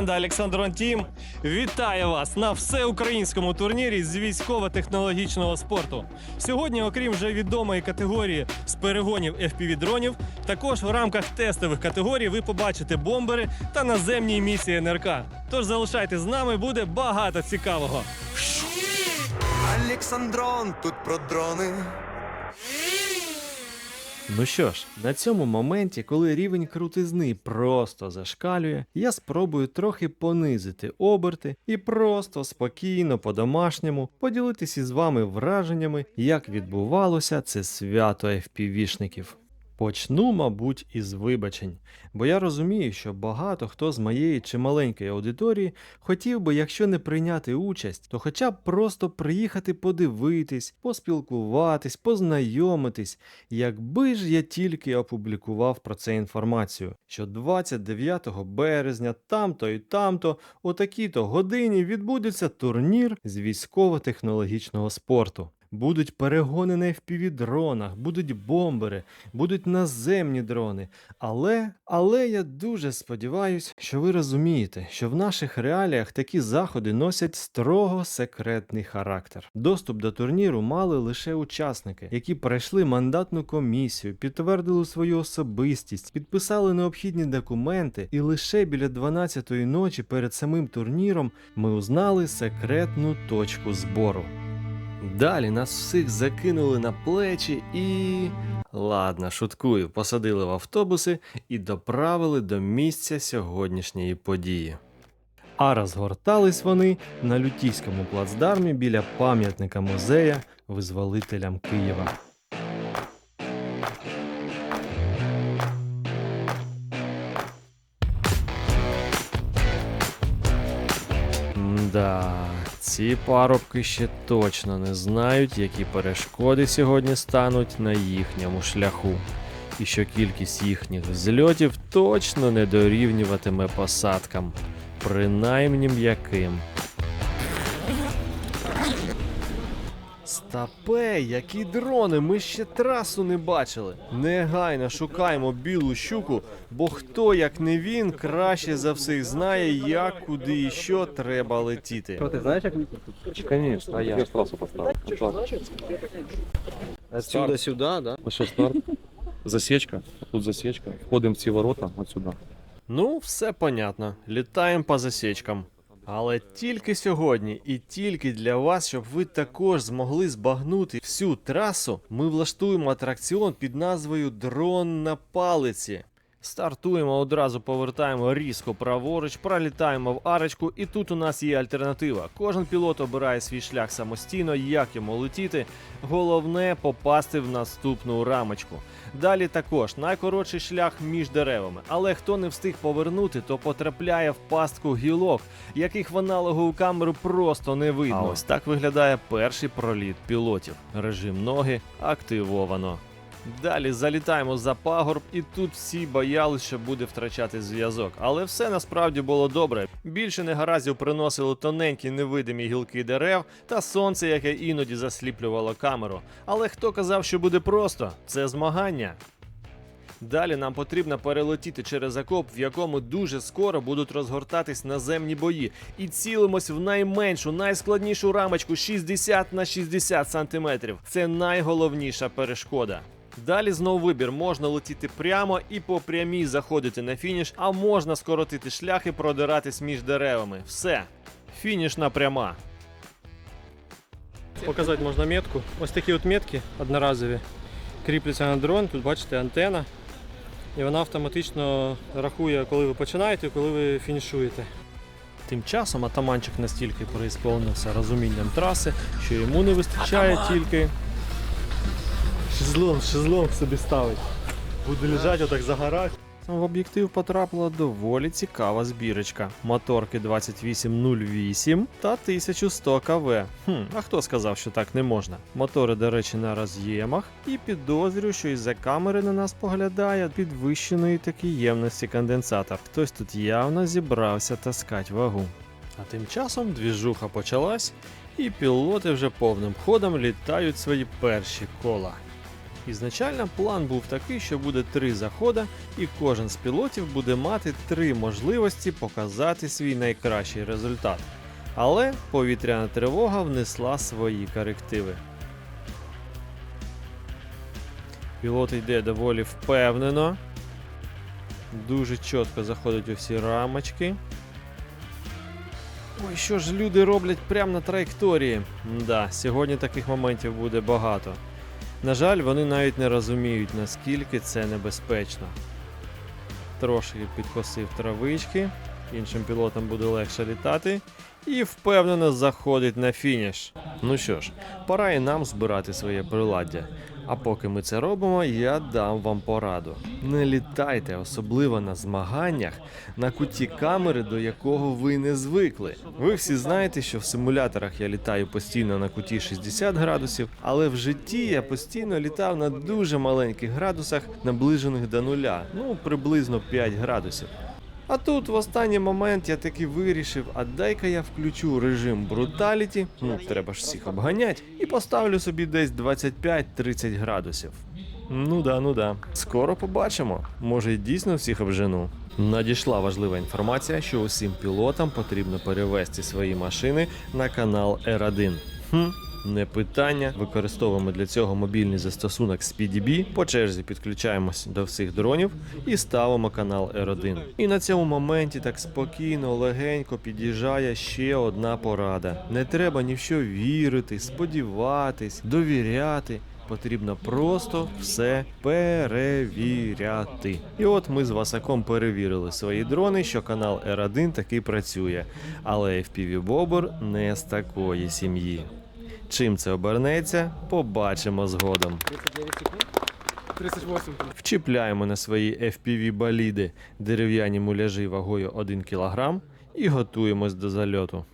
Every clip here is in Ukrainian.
команда Олександрон Тім вітає вас на всеукраїнському турнірі з військово-технологічного спорту. Сьогодні, окрім вже відомої категорії з перегонів FPV-дронів, також в рамках тестових категорій ви побачите бомбери та наземні місії НРК. Тож залишайтесь з нами, буде багато цікавого. Олександрон, тут про дрони. Ну що ж, на цьому моменті, коли рівень крутизни просто зашкалює, я спробую трохи понизити оберти і просто спокійно по-домашньому поділитися з вами враженнями, як відбувалося це свято FPV-шників. Почну, мабуть, із вибачень, бо я розумію, що багато хто з моєї чималенької аудиторії хотів би, якщо не прийняти участь, то хоча б просто приїхати подивитись, поспілкуватись, познайомитись, Якби ж я тільки опублікував про це інформацію, що 29 березня там-то і там-то о такій-то годині відбудеться турнір з військово-технологічного спорту. Будуть перегони на FPV-дронах, будуть бомбери, будуть наземні дрони. Але, але я дуже сподіваюся, що ви розумієте, що в наших реаліях такі заходи носять строго секретний характер. Доступ до турніру мали лише учасники, які пройшли мандатну комісію, підтвердили свою особистість, підписали необхідні документи, і лише біля 12-ї ночі перед самим турніром ми узнали секретну точку збору. Далі нас всіх закинули на плечі і. Ладно, шуткую, посадили в автобуси і доправили до місця сьогоднішньої події. А розгортались вони на Лютійському плацдармі біля пам'ятника музея визволителям Києва. Ці парубки ще точно не знають, які перешкоди сьогодні стануть на їхньому шляху, і що кількість їхніх взльотів точно не дорівнюватиме посадкам, принаймні м'яким. Стапе, які дрони, ми ще трасу не бачили. Негайно шукаємо білу щуку, бо хто, як не він, краще за всіх знає, як, куди і що треба летіти. Ты знаешь, как летит? Конечно, а я ж трасу поставил. Отсюда сюда, да? Ось старт. Засечка. Тут засечка. Входимо в ці ворота от сюди. Ну, все понятно. Літаємо по засічкам. Але тільки сьогодні і тільки для вас, щоб ви також змогли збагнути всю трасу, ми влаштуємо атракціон під назвою Дрон на палиці. Стартуємо одразу, повертаємо різко праворуч, пролітаємо в арочку, і тут у нас є альтернатива. Кожен пілот обирає свій шлях самостійно, як йому летіти. Головне попасти в наступну рамочку. Далі також найкоротший шлях між деревами. Але хто не встиг повернути, то потрапляє в пастку гілок, яких в аналогову камеру просто не видно. А ось так виглядає перший проліт пілотів. Режим ноги активовано. Далі залітаємо за пагорб, і тут всі боялись, що буде втрачати зв'язок. Але все насправді було добре. Більше негараздів приносило тоненькі невидимі гілки дерев та сонце, яке іноді засліплювало камеру. Але хто казав, що буде просто? Це змагання. Далі нам потрібно перелетіти через окоп, в якому дуже скоро будуть розгортатись наземні бої, і цілимось в найменшу, найскладнішу рамочку 60 на 60 сантиметрів. Це найголовніша перешкода. Далі знов вибір: можна летіти прямо і по прямій заходити на фініш, а можна скоротити шлях і продиратись між деревами. Все, фінішна пряма. Показати можна метку. Ось такі от метки одноразові. Кріпляться на дрон, тут бачите антена. І вона автоматично рахує, коли ви починаєте і коли ви фінішуєте. Тим часом атаманчик настільки переісполнився розумінням траси, що йому не вистачає тільки. Шезлонг, шезлонг собі ставить. Буде лежати, отак загорати. В об'єктив потрапила доволі цікава збірочка. Моторки 2808 та 1100 КВ. Хм, а хто сказав, що так не можна? Мотори, до речі, на роз'ємах, і підозрюю, що із-за камери на нас поглядає підвищеної таки ємності конденсатор. Хтось тут явно зібрався таскать вагу. А тим часом двіжуха почалась, і пілоти вже повним ходом літають свої перші кола. Ізначально план був такий, що буде три заходи, і кожен з пілотів буде мати три можливості показати свій найкращий результат. Але повітряна тривога внесла свої корективи. Пілот йде доволі впевнено. Дуже чітко заходить у всі рамочки. Ой, що ж люди роблять прямо на траєкторії? Да, сьогодні таких моментів буде багато. На жаль, вони навіть не розуміють, наскільки це небезпечно. Трошки підкосив травички, іншим пілотам буде легше літати, і впевнено заходить на фініш. Ну що ж, пора і нам збирати своє приладдя. А поки ми це робимо, я дам вам пораду. Не літайте, особливо на змаганнях, на куті камери, до якого ви не звикли. Ви всі знаєте, що в симуляторах я літаю постійно на куті 60 градусів, але в житті я постійно літав на дуже маленьких градусах, наближених до нуля, ну приблизно 5 градусів. А тут в останній момент я таки вирішив, а дай-ка я включу режим бруталіті, ну треба ж всіх обганять, і поставлю собі десь 25-30 градусів. Ну да, ну да. Скоро побачимо. Може, дійсно всіх обжену. Надійшла важлива інформація, що усім пілотам потрібно перевести свої машини на канал R1. Хм. Не питання, використовуємо для цього мобільний застосунок SpeedyB, по черзі підключаємось до всіх дронів і ставимо канал R1. І на цьому моменті так спокійно, легенько під'їжджає ще одна порада. Не треба ні в що вірити, сподіватись, довіряти. Потрібно просто все перевіряти. І от ми з Васаком перевірили свої дрони, що канал R1 таки працює. Але FPV Bobber не з такої сім'ї. Чим це обернеться, побачимо згодом. 38. Вчіпляємо на свої FPV боліди дерев'яні муляжі вагою 1 кг і готуємось до зальоту.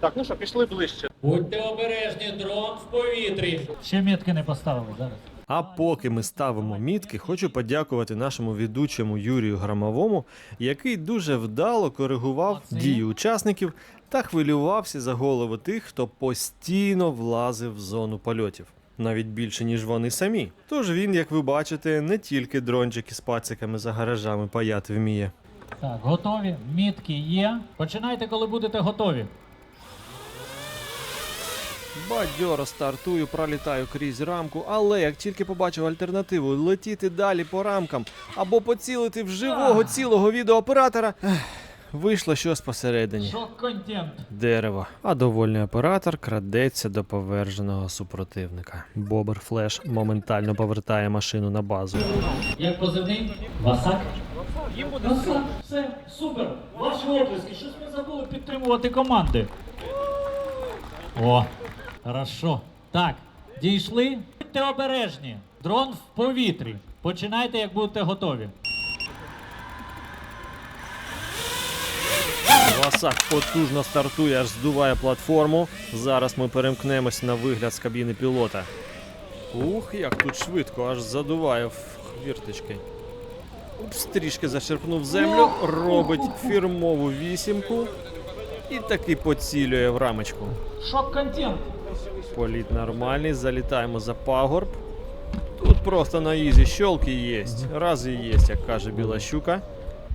Так, ну що, пішли ближче. Будьте обережні, дрон в повітрі. Ще мітки не поставили зараз. А поки ми ставимо мітки, хочу подякувати нашому ведучому Юрію Громовому, який дуже вдало коригував дії учасників та хвилювався за голови тих, хто постійно влазив в зону польотів. Навіть більше, ніж вони самі. Тож він, як ви бачите, не тільки дрончики з пациками за гаражами паяти вміє. Так, готові. Мітки є. Починайте, коли будете готові. Бадьоро стартую, пролітаю крізь рамку, але як тільки побачив альтернативу летіти далі по рамкам або поцілити в живого цілого відеооператора, ех, вийшло щось посередині. Дерево. А довольний оператор крадеться до поверженого супротивника. Бобер Флеш моментально повертає машину на базу. Як позивний? Васак? Васак. Все, супер. Ваші оплески. Щось ми забули підтримувати команди. О, хорошо. Так, дійшли. Будьте обережні. Дрон в повітрі. Починайте, як будете готові. Васак потужно стартує, аж здуває платформу. Зараз ми перемкнемось на вигляд з кабіни пілота. Ух, як тут швидко, аж задуває в хвірточки. Упс, трішки зачерпнув землю, робить фірмову вісімку і таки поцілює в рамочку. Шок контент. Політ нормальний, залітаємо за пагорб. Тут просто на ізі щолки єсть. Раз і єсть, як каже біла щука.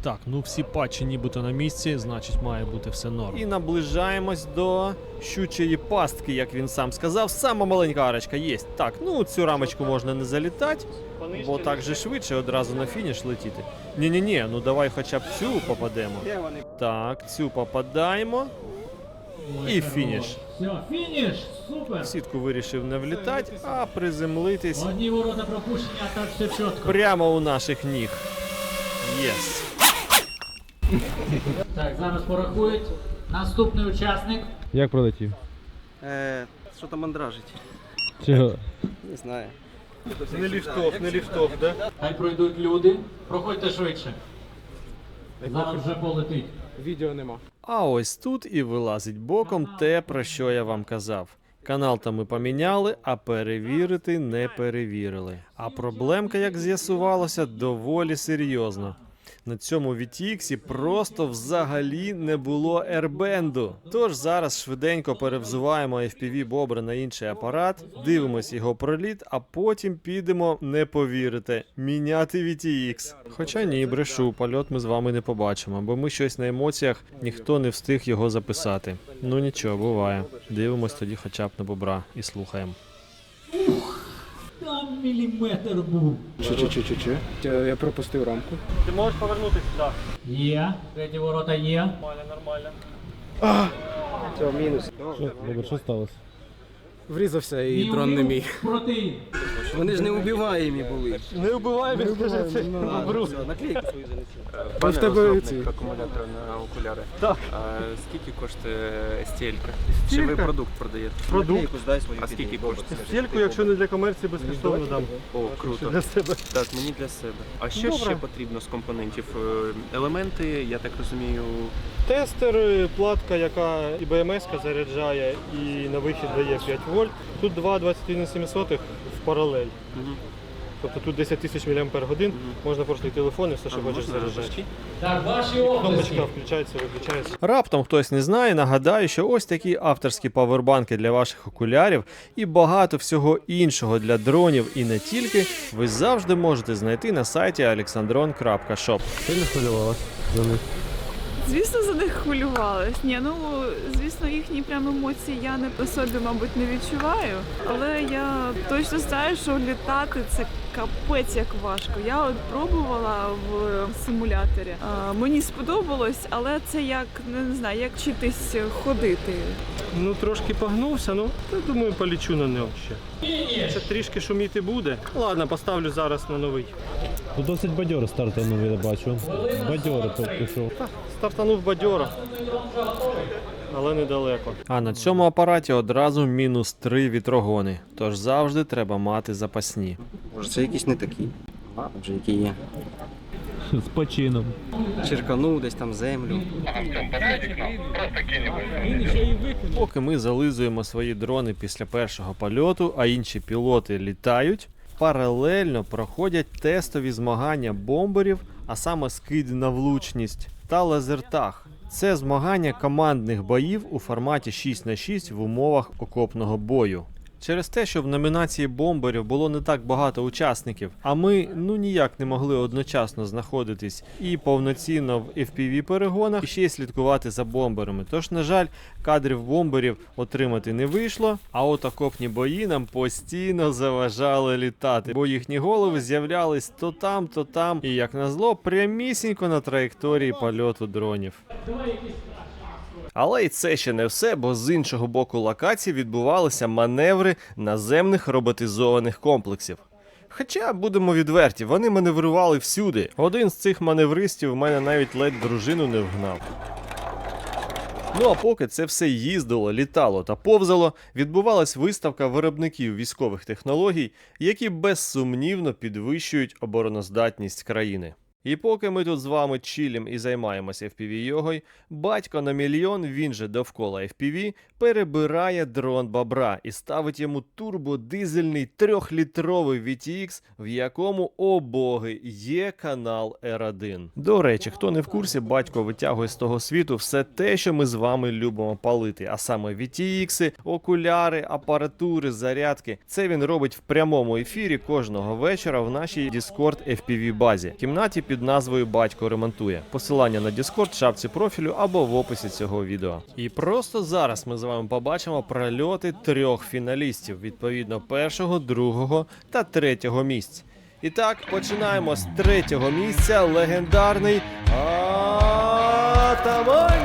Так, ну всі патчі нібито на місці, значить має бути все норм. І наближаємось до щучої пастки, як він сам сказав. Сама маленька арочка є. Так, ну цю рамочку можна не залітати, бо так же швидше одразу на фініш летіти. Ні-ні-ні, ну давай хоча б цю попадемо. Так, цю попадаємо. І фініш. Все, фініш. Супер. Сітку вирішив не влітати, а приземлитись Одні ворота пропущені, а так все чітко. прямо у наших ніг. Єс. Так, зараз порахують. Наступний учасник. Як пролетів? Е, що там мандражить? Чого? Не знаю. Не ліфтов, не ліфтов, да? Хай пройдуть люди. Проходьте швидше. Зараз вже полетить. Відео нема. А ось тут і вилазить боком те, про що я вам казав. Канал то ми поміняли, а перевірити не перевірили. А проблемка, як з'ясувалося, доволі серйозна. На цьому VTX просто взагалі не було ербенду. Тож зараз швиденько перевзуваємо FPV Бобра на інший апарат, дивимось його проліт, а потім підемо, не повірите, міняти VTX. Хоча ні, брешу, польот ми з вами не побачимо, бо ми щось на емоціях ніхто не встиг його записати. Ну нічого, буває. Дивимось тоді хоча б на бобра і слухаємо. Міліметр був. Чи чи чи чи чи Я пропустив рамку. Ти можеш повернутися сюди. Є. Треті ворота є. Нормально, нормально. Все, мінус. Добре, що сталося? Врізався і дрон не мій. Вони ж не убиваємі були. Не вбивай, він скаже це. Свої занесли. в Пане тебе розробник акумулятора на окуляри. Так. А, скільки коштує стілька? Чи ви продукт продаєте? Продукт. Здай свою. А скільки коштує? Стільку, якщо не для комерції, безкоштовно дам. О, круто. Для себе. Так, мені для себе. А що Добре. ще потрібно з компонентів? Е, Елементи, я так розумію. Тестер, платка, яка і БМС заряджає, і на вихід дає 5 вольт. Тут 2,21,7 в паралель. Мгм. Тобто тут 10 тисяч мАч, можна просто і телефон, і все, що А, хочеш заряджати. Так, ваші Кнопочка включається, виключається. Раптом хтось не знає, нагадаю, що ось такі авторські павербанки для ваших окулярів і багато всього іншого для дронів і не тільки ви завжди можете знайти на сайті alexandron.shop. Ти не хвилювалась за них? Звісно, за них хвилювалась. Ні, ну звісно, їхні прям емоції я не по собі, мабуть, не відчуваю. Але я точно знаю, що літати це капець як важко. Я от пробувала в симуляторі. А, мені сподобалось, але це як не знаю, як вчитись ходити. Ну трошки погнувся, ну я думаю, полічу на нього ще. Це трішки шуміти буде. Ладно, поставлю зараз на новий. Тут досить бадьоро стартанув, я бачу. Бадьоро поки що. Стартанув бадьора, але недалеко. А на цьому апараті одразу мінус 3 вітрогони, тож завжди треба мати запасні. Може, це якісь не такі. А, вже які є. З почином. Черканув десь там землю. Поки ми зализуємо свої дрони після першого польоту, а інші пілоти літають, паралельно проходять тестові змагання бомберів, а саме скид на влучність та лазертаг. Це змагання командних боїв у форматі 6 на 6 в умовах окопного бою. Через те, що в номінації бомберів було не так багато учасників, а ми ну ніяк не могли одночасно знаходитись і повноцінно в FPV перегонах, і ще й слідкувати за бомберами. Тож, на жаль, кадрів бомберів отримати не вийшло. А от окопні бої нам постійно заважали літати, бо їхні голови з'являлись то там, то там, і як назло, прямісінько на траєкторії польоту дронів. Але й це ще не все, бо з іншого боку локації відбувалися маневри наземних роботизованих комплексів. Хоча, будемо відверті, вони маневрували всюди. Один з цих маневристів в мене навіть ледь дружину не вгнав. Ну а поки це все їздило, літало та повзало, відбувалась виставка виробників військових технологій, які безсумнівно підвищують обороноздатність країни. І поки ми тут з вами чилім і займаємося FPV-йогою, батько на мільйон, він же довкола FPV, перебирає дрон бобра і ставить йому турбодизельний трьохлітровий VTX, в якому, о боги, є канал R1. До речі, хто не в курсі, батько витягує з того світу все те, що ми з вами любимо палити, а саме VTX, окуляри, апаратури, зарядки. Це він робить в прямому ефірі кожного вечора в нашій Discord FPV базі, кімнаті під назвою Батько ремонтує. Посилання на Діскорд, шапці профілю або в описі цього відео. І просто зараз ми з вами побачимо прольоти трьох фіналістів відповідно першого, другого та третього місць. І так, починаємо з третього місця. Легендарний Атаман!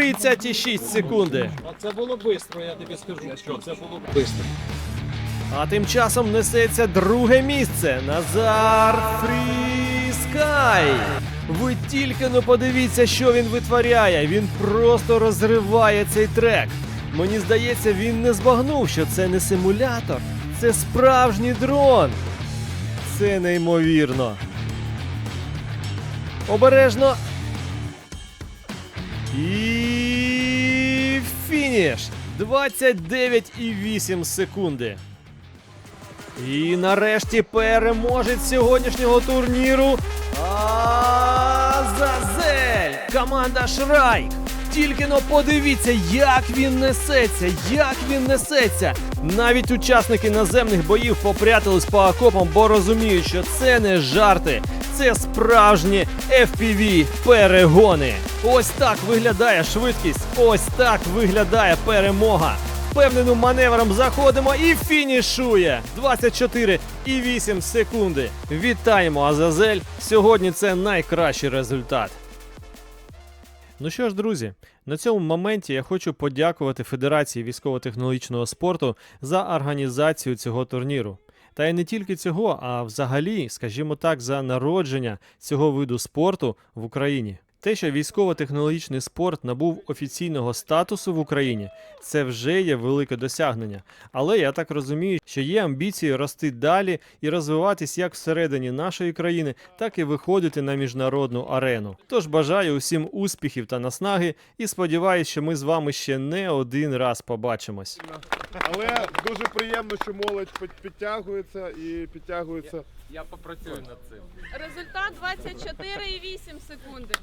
36 секунди. А це було швидко, я тобі скажу. що Це було швидко. А тим часом несеться друге місце. Назар Фріскай. Ви тільки не подивіться, що він витворяє. Він просто розриває цей трек. Мені здається, він не збагнув, що це не симулятор, це справжній дрон. Це неймовірно. Обережно і фініш! 29,8 секунди. І нарешті переможець сьогоднішнього турніру. Азазель! Команда Шрайк! Тільки но подивіться, як він несеться, як він несеться. Навіть учасники наземних боїв попрятались по окопам, бо розуміють, що це не жарти, це справжні FPV перегони. Ось так виглядає швидкість, ось так виглядає перемога. Впевненим маневром заходимо і фінішує 24,8 секунди. Вітаємо, Азазель! Сьогодні це найкращий результат. Ну що ж, друзі, на цьому моменті я хочу подякувати Федерації військово-технологічного спорту за організацію цього турніру. Та й не тільки цього, а взагалі, скажімо так, за народження цього виду спорту в Україні. Те, що військово-технологічний спорт набув офіційного статусу в Україні, це вже є велике досягнення. Але я так розумію, що є амбіції рости далі і розвиватись як всередині нашої країни, так і виходити на міжнародну арену. Тож бажаю усім успіхів та наснаги і сподіваюся, що ми з вами ще не один раз побачимось. Але дуже приємно, що молодь під- підтягується і підтягується. Я попрацюю над цим. Результат 24,8 секунди.